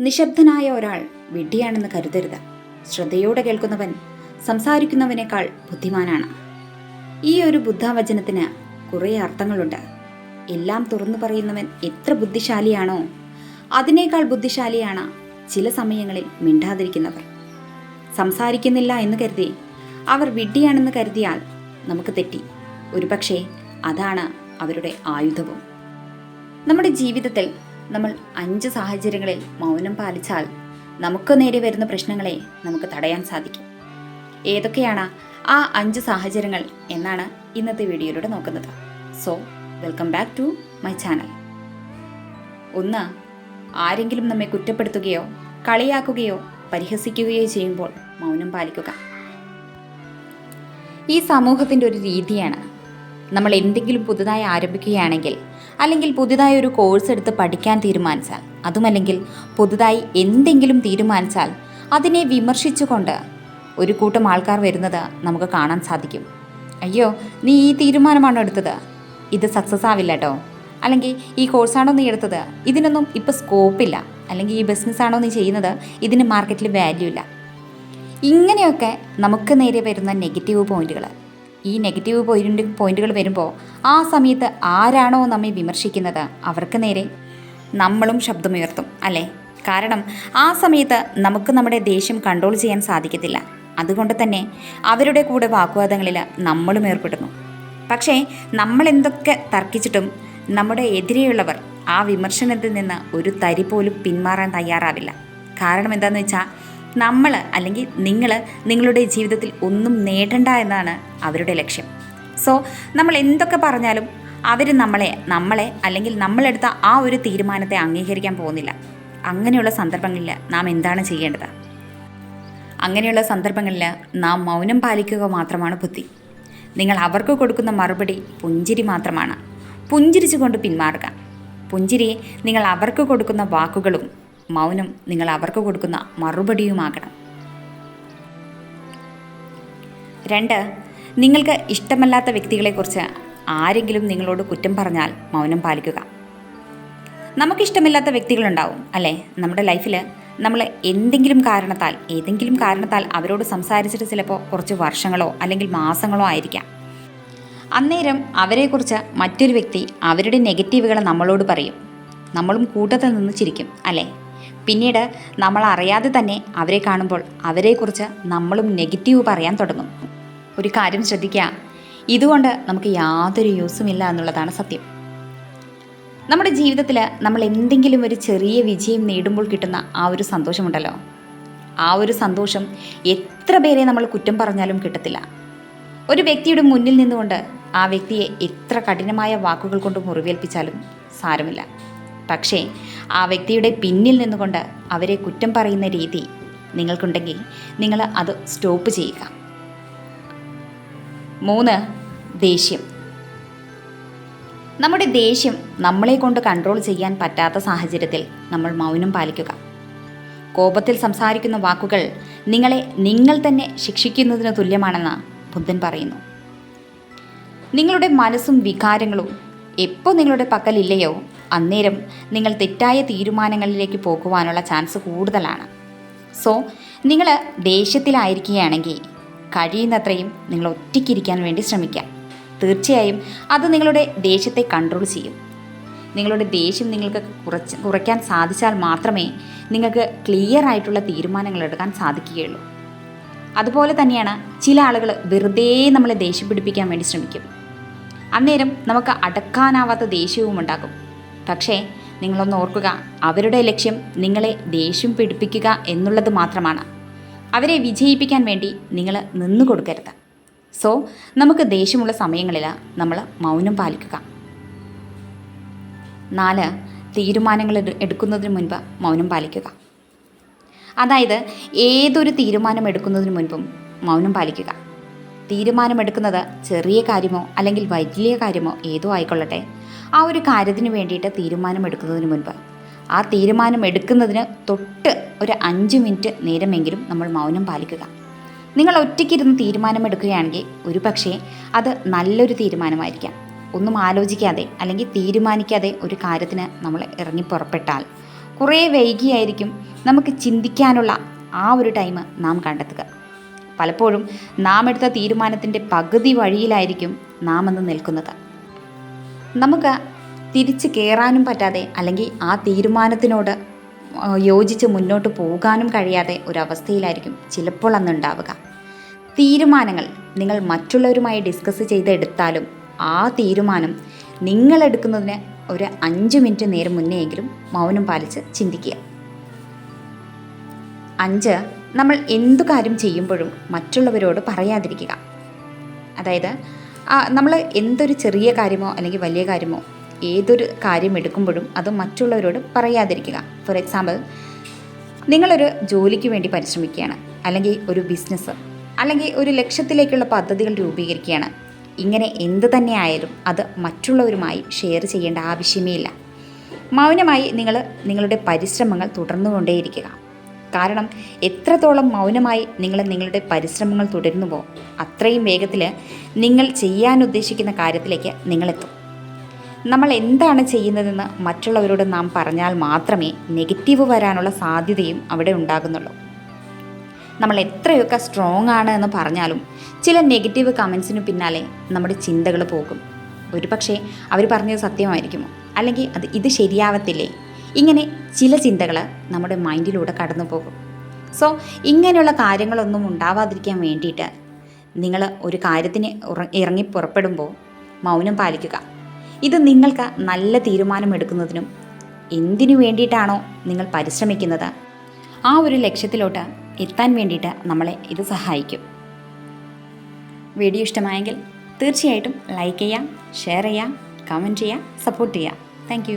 നിശബ്ദനായ ഒരാൾ വിഡ്ഢിയാണെന്ന് കരുതരുത്. ശ്രദ്ധയോടെ കേൾക്കുന്നവൻ സംസാരിക്കുന്നവനേക്കാൾ ബുദ്ധിമാനാണ്. ഈ ഒരു ബുദ്ധവചനത്തിന് കുറേ അർത്ഥങ്ങളുണ്ട്. എല്ലാം തുറന്നു പറയുന്നവൻ എത്ര ബുദ്ധിശാലിയാണോ അതിനേക്കാൾ ബുദ്ധിശാലിയാണ് ചില സമയങ്ങളിൽ മിണ്ടാതിരിക്കുന്നവർ. സംസാരിക്കുന്നില്ല എന്ന് കരുതി അവർ വിഡ്ഢിയാണെന്ന് കരുതിയാൽ നമുക്ക് തെറ്റി. ഒരുപക്ഷെ അതാണ് അവരുടെ ആയുധവും. നമ്മുടെ ജീവിതത്തിൽ നമ്മൾ അഞ്ച് സാഹചര്യങ്ങളിൽ മൗനം പാലിച്ചാൽ നമുക്ക് നേരി വരുന്ന പ്രശ്നങ്ങളെ നമുക്ക് തടയാൻ സാധിക്കും. ഏതൊക്കെയാണ് ആ അഞ്ച് സാഹചര്യങ്ങൾ എന്നാണ് ഇന്നത്തെ വീഡിയോയിലൂടെ നോക്കുന്നത്. So welcome back to my channel ഒന്ന് ആരെങ്കിലും നമ്മെ കുറ്റപ്പെടുത്തുകയോ കളിയാക്കുകയോ പരിഹസിക്കുകയോ ചെയ്യുമ്പോൾ മൗനം പാലിക്കുക. ഈ സമൂഹത്തിന്റെ ഒരു രീതിയാണ് നമ്മൾ എന്തെങ്കിലും പുതുതായി ആരംഭിക്കുകയാണെങ്കിൽ അല്ലെങ്കിൽ പുതുതായി ഒരു കോഴ്സ് എടുത്ത് പഠിക്കാൻ തീരുമാനിച്ചാൽ അതുമല്ലെങ്കിൽ പുതുതായി എന്തെങ്കിലും തീരുമാനിച്ചാൽ അതിനെ വിമർശിച്ചുകൊണ്ട് ഒരു കൂട്ടം ആൾക്കാർ വരുന്നത് നമുക്ക് കാണാൻ സാധിക്കും. അയ്യോ നീ ഈ തീരുമാനമാണോ എടുത്തത്? ഇത് സക്സസ് ആവില്ല കേട്ടോ അല്ലെങ്കിൽ ഈ കോഴ്സാണോ നീ എടുത്തത്? ഇതിനൊന്നും ഇപ്പോൾ സ്കോപ്പില്ല അല്ലെങ്കിൽ ഈ ബിസിനസ്സാണോ നീ ചെയ്യുന്നത്? ഇതിന് മാർക്കറ്റിൽ വാല്യൂ ഇല്ല. ഇങ്ങനെയൊക്കെ നമുക്ക് നേരെ വരുന്ന നെഗറ്റീവ് പോയിന്റുകൾ ഈ നെഗറ്റീവ് പോയിന്റ് പോയിന്റുകൾ വരുമ്പോൾ ആ സമയത്ത് ആരാണോ നമ്മെ വിമർശിക്കുന്നത്? അവർക്ക് നേരെ നമ്മളും ശബ്ദമുയർത്തും അല്ലേ? കാരണം ആ സമയത്ത് നമുക്ക് നമ്മുടെ ദേഷ്യം കൺട്രോൾ ചെയ്യാൻ സാധിക്കത്തില്ല. അതുകൊണ്ട് തന്നെ അവരുടെ കൂടെ വാക്കുവാദങ്ങളിൽ നമ്മളും ഏർപ്പെടുന്നു. പക്ഷേ നമ്മൾ എന്തൊക്കെ തർക്കിച്ചിട്ടും നമ്മുടെ എതിരെയുള്ളവർ ആ വിമർശനത്തിൽ നിന്ന് ഒരു തരി പോലും പിന്മാറാൻ തയ്യാറാവില്ല. കാരണം എന്താണെന്ന് വെച്ചാൽ നമ്മൾ അല്ലെങ്കിൽ നിങ്ങൾ നിങ്ങളുടെ ജീവിതത്തിൽ ഒന്നും നേടണ്ട എന്നാണ് അവരുടെ ലക്ഷ്യം. സോ നമ്മൾ എന്തൊക്കെ പറഞ്ഞാലും അവർ നമ്മളെ നമ്മളെ അല്ലെങ്കിൽ നമ്മളെടുത്ത ആ ഒരു തീരുമാനത്തെ അംഗീകരിക്കാൻ പോകുന്നില്ല. അങ്ങനെയുള്ള സന്ദർഭങ്ങളിൽ നാം എന്താണ് ചെയ്യേണ്ടത്? അങ്ങനെയുള്ള സന്ദർഭങ്ങളിൽ നാം മൗനം പാലിക്കുക മാത്രമാണ് ബുദ്ധി. നിങ്ങൾ അവർക്ക് കൊടുക്കുന്ന മറുപടി പുഞ്ചിരി മാത്രമാണ്. പുഞ്ചിരിച്ചുകൊണ്ട് പിന്മാറുക. പുഞ്ചിരി നിങ്ങൾ അവർക്ക് കൊടുക്കുന്ന വാക്കുകളും മൗനം നിങ്ങൾ അവർക്ക് കൊടുക്കുന്ന മറുപടിയുമാകണം. രണ്ട് നിങ്ങൾക്ക് ഇഷ്ടമല്ലാത്ത വ്യക്തികളെക്കുറിച്ച് ആരെങ്കിലും നിങ്ങളോട് കുറ്റം പറഞ്ഞാൽ മൗനം പാലിക്കുക. നമുക്കിഷ്ടമില്ലാത്ത വ്യക്തികളുണ്ടാവും അല്ലേ? നമ്മുടെ ലൈഫിൽ നമ്മൾ എന്തെങ്കിലും കാരണത്താൽ ഏതെങ്കിലും കാരണത്താൽ അവരോട് സംസാരിച്ചിട്ട് ചിലപ്പോൾ കുറച്ച് വർഷങ്ങളോ അല്ലെങ്കിൽ മാസങ്ങളോ ആയിരിക്കാം. അന്നേരം അവരെക്കുറിച്ച് മറ്റൊരു വ്യക്തി അവരുടെ നെഗറ്റീവുകൾ നമ്മളോട് പറയും. നമ്മളും കൂട്ടത്തിൽ നിന്ന് ചിരിക്കും അല്ലേ? പിന്നീട് നമ്മൾ അറിയാതെ തന്നെ അവരെ കാണുമ്പോൾ അവരെക്കുറിച്ച് നമ്മളും നെഗറ്റീവ് പറയാൻ തുടങ്ങും. ഒരു കാര്യം ശ്രദ്ധിക്കുക. ഇതുകൊണ്ട് നമുക്ക് യാതൊരു യൂസും ഇല്ല എന്നുള്ളതാണ് സത്യം. നമ്മുടെ ജീവിതത്തിൽ നമ്മൾ എന്തെങ്കിലും ഒരു ചെറിയ വിജയം നേടുമ്പോൾ കിട്ടുന്ന ആ ഒരു സന്തോഷമുണ്ടല്ലോ. ആ ഒരു സന്തോഷം എത്ര പേരെ നമ്മൾ കുറ്റം പറഞ്ഞാലും കിട്ടത്തില്ല. ഒരു വ്യക്തിയുടെ മുന്നിൽ നിന്നുകൊണ്ട് ആ വ്യക്തിയെ എത്ര കഠിനമായ വാക്കുകൾ കൊണ്ട് മുറിവേൽപ്പിച്ചാലും സാരമില്ല. പക്ഷേ ആ വ്യക്തിയുടെ പിന്നിൽ നിന്നുകൊണ്ട് അവരെ കുറ്റം പറയുന്ന രീതി നിങ്ങൾക്കുണ്ടെങ്കിൽ നിങ്ങൾ അത് സ്റ്റോപ്പ് ചെയ്യുക. മൂന്ന് ദേഷ്യം. നമ്മുടെ ദേഷ്യം നമ്മളെ കൊണ്ട് കൺട്രോൾ ചെയ്യാൻ പറ്റാത്ത സാഹചര്യത്തിൽ നമ്മൾ മൗനം പാലിക്കുക. കോപത്തിൽ സംസാരിക്കുന്ന വാക്കുകൾ നിങ്ങളെ നിങ്ങൾ തന്നെ ശിക്ഷിക്കുന്നതിന് തുല്യമാണെന്ന് ബുദ്ധൻ പറയുന്നു. നിങ്ങളുടെ മനസ്സും വികാരങ്ങളും എപ്പോൾ നിങ്ങളുടെ പക്കലില്ലയോ അന്നേരം നിങ്ങൾ തെറ്റായ തീരുമാനങ്ങളിലേക്ക് പോകുവാനുള്ള ചാൻസ് കൂടുതലാണ്. സോ നിങ്ങൾ ദേഷ്യത്തിലായിരിക്കുകയാണെങ്കിൽ കഴിയുന്നത്രയും നിങ്ങൾ ഒറ്റയ്ക്കിരിക്കാൻ വേണ്ടി ശ്രമിക്കാം തീർച്ചയായും അത് നിങ്ങളുടെ ദേഷ്യത്തെ കൺട്രോൾ ചെയ്യും. നിങ്ങളുടെ ദേഷ്യം നിങ്ങൾക്ക് കുറച്ച് കുറയ്ക്കാൻ സാധിച്ചാൽ മാത്രമേ നിങ്ങൾക്ക് ക്ലിയർ ആയിട്ടുള്ള തീരുമാനങ്ങൾ എടുക്കാൻ സാധിക്കുകയുള്ളൂ. അതുപോലെ തന്നെയാണ് ചില ആളുകൾ വെറുതെ നമ്മളെ ദേഷ്യം പിടിപ്പിക്കാൻ വേണ്ടി ശ്രമിക്കും. അന്നേരം നമുക്ക് അടക്കാനാവാത്ത ദേഷ്യവും ഉണ്ടാകും. പക്ഷേ നിങ്ങളൊന്ന് ഓർക്കുക അവരുടെ ലക്ഷ്യം നിങ്ങളെ ദേഷ്യം പിടിപ്പിക്കുക എന്നുള്ളത് മാത്രമാണ്. അവരെ വിജയിപ്പിക്കാൻ വേണ്ടി നിങ്ങൾ നിന്നു കൊടുക്കരുത്. സോ നമുക്ക് ദേഷ്യമുള്ള സമയങ്ങളിൽ നമ്മൾ മൗനം പാലിക്കുക. നാല് തീരുമാനങ്ങൾ എടുക്കുന്നതിന് മുൻപ് മൗനം പാലിക്കുക. അതായത് ഏതൊരു തീരുമാനം എടുക്കുന്നതിന് മുൻപും മൗനം പാലിക്കുക. തീരുമാനമെടുക്കുന്നത് ചെറിയ കാര്യമോ അല്ലെങ്കിൽ വലിയ കാര്യമോ ഏതോ ആയിക്കൊള്ളട്ടെ. ആ ഒരു കാര്യത്തിന് വേണ്ടിയിട്ട് തീരുമാനമെടുക്കുന്നതിന് മുൻപ്. ആ തീരുമാനം എടുക്കുന്നതിന് തൊട്ട് ഒരു അഞ്ച് മിനിറ്റ് നേരമെങ്കിലും നമ്മൾ മൗനം പാലിക്കുക. നിങ്ങൾ ഒറ്റയ്ക്കിരുന്ന് തീരുമാനമെടുക്കുകയാണെങ്കിൽ ഒരു പക്ഷേ അത് നല്ലൊരു തീരുമാനമായിരിക്കാം. ഒന്നും ആലോചിക്കാതെ അല്ലെങ്കിൽ തീരുമാനിക്കാതെ ഒരു കാര്യത്തിന് നമ്മൾ ഇറങ്ങി പുറപ്പെട്ടാൽ കുറേ വൈകിയായിരിക്കും നമുക്ക് ചിന്തിക്കാനുള്ള ആ ഒരു ടൈം നാം കണ്ടെത്തുക. പലപ്പോഴും നാം എടുത്ത തീരുമാനത്തിന്റെ പകുതി വഴിയിലായിരിക്കും നാം അന്ന് നിൽക്കുന്നത്. നമുക്ക് തിരിച്ച് കയറാനും പറ്റാതെ അല്ലെങ്കിൽ ആ തീരുമാനത്തിനോട് യോജിച്ച് മുന്നോട്ട് പോകാനും കഴിയാതെ ഒരവസ്ഥയിലായിരിക്കും ചിലപ്പോൾ അന്ന് ഉണ്ടാവുക. തീരുമാനങ്ങൾ നിങ്ങൾ മറ്റുള്ളവരുമായി ഡിസ്കസ് ചെയ്തെടുത്താലും ആ തീരുമാനം നിങ്ങളെടുക്കുന്നതിന് ഒരു അഞ്ച് മിനിറ്റ് നേരം മുന്നെയെങ്കിലും മൗനം പാലിച്ച് ചിന്തിക്കുക. അഞ്ച് നമ്മൾ എന്തു കാര്യം ചെയ്യുമ്പോഴും മറ്റുള്ളവരോട് പറയാതിരിക്കുക. അതായത് നമ്മൾ എന്തൊരു ചെറിയ കാര്യമോ അല്ലെങ്കിൽ വലിയ കാര്യമോ ഏതൊരു കാര്യം എടുക്കുമ്പോഴും അത് മറ്റുള്ളവരോട് പറയാതിരിക്കുക. ഫോർ എക്സാമ്പിൾ നിങ്ങളൊരു ജോലിക്ക് വേണ്ടി പരിശ്രമിക്കുകയാണ്. അല്ലെങ്കിൽ ഒരു ബിസിനസ് അല്ലെങ്കിൽ ഒരു ലക്ഷ്യത്തിലേക്കുള്ള പദ്ധതികൾ രൂപീകരിക്കുകയാണ്. ഇങ്ങനെ എന്ത് തന്നെ ആയാലും അത് മറ്റുള്ളവരുമായി ഷെയർ ചെയ്യേണ്ട ആവശ്യമേ ഇല്ല. മൗനമായി നിങ്ങൾ നിങ്ങളുടെ പരിശ്രമങ്ങൾ തുടർന്നുകൊണ്ടേയിരിക്കുക. കാരണം എത്രത്തോളം മൗനമായി നിങ്ങൾ നിങ്ങളുടെ പരിശ്രമങ്ങൾ തുടരുന്നുവോ അത്രയും വേഗത്തിൽ നിങ്ങൾ ചെയ്യാൻ ഉദ്ദേശിക്കുന്ന കാര്യത്തിലേക്ക് നിങ്ങളെത്തും. നമ്മൾ എന്താണ് ചെയ്യുന്നതെന്ന് മറ്റുള്ളവരോട് നാം പറഞ്ഞാൽ മാത്രമേ നെഗറ്റീവ് വരാനുള്ള സാധ്യതയും അവിടെ ഉണ്ടാകുന്നുള്ളൂ. നമ്മൾ എത്രയൊക്കെ സ്ട്രോങ് ആണ് എന്ന് പറഞ്ഞാലും ചില നെഗറ്റീവ് കമൻസിന് പിന്നാലെ നമ്മുടെ ചിന്തകൾ പോകും. ഒരു പക്ഷേ അവർ പറഞ്ഞത് സത്യമായിരിക്കുമോ? അല്ലെങ്കിൽ അത് ഇത് ശരിയാവത്തില്ലേ? ഇങ്ങനെ ചില ചിന്തകൾ നമ്മുടെ മൈൻഡിലൂടെ കടന്നു പോകും. സോ ഇങ്ങനെയുള്ള കാര്യങ്ങളൊന്നും ഉണ്ടാവാതിരിക്കാൻ വേണ്ടിയിട്ട് നിങ്ങൾ ഒരു കാര്യത്തിന് ഇറങ്ങി പുറപ്പെടുമ്പോൾ മൗനം പാലിക്കുക. ഇത് നിങ്ങൾക്ക് നല്ല തീരുമാനമെടുക്കുന്നതിനും എന്തിനു വേണ്ടിയിട്ടാണോ നിങ്ങൾ പരിശ്രമിക്കുന്നത് ആ ഒരു ലക്ഷ്യത്തിലോട്ട് എത്താൻ വേണ്ടിയിട്ട് നമ്മളെ ഇത് സഹായിക്കും. വീഡിയോ ഇഷ്ടമായെങ്കിൽ തീർച്ചയായിട്ടും ലൈക്ക് ചെയ്യാം ഷെയർ ചെയ്യാം കമന്റ് ചെയ്യാം സപ്പോർട്ട് ചെയ്യാം താങ്ക്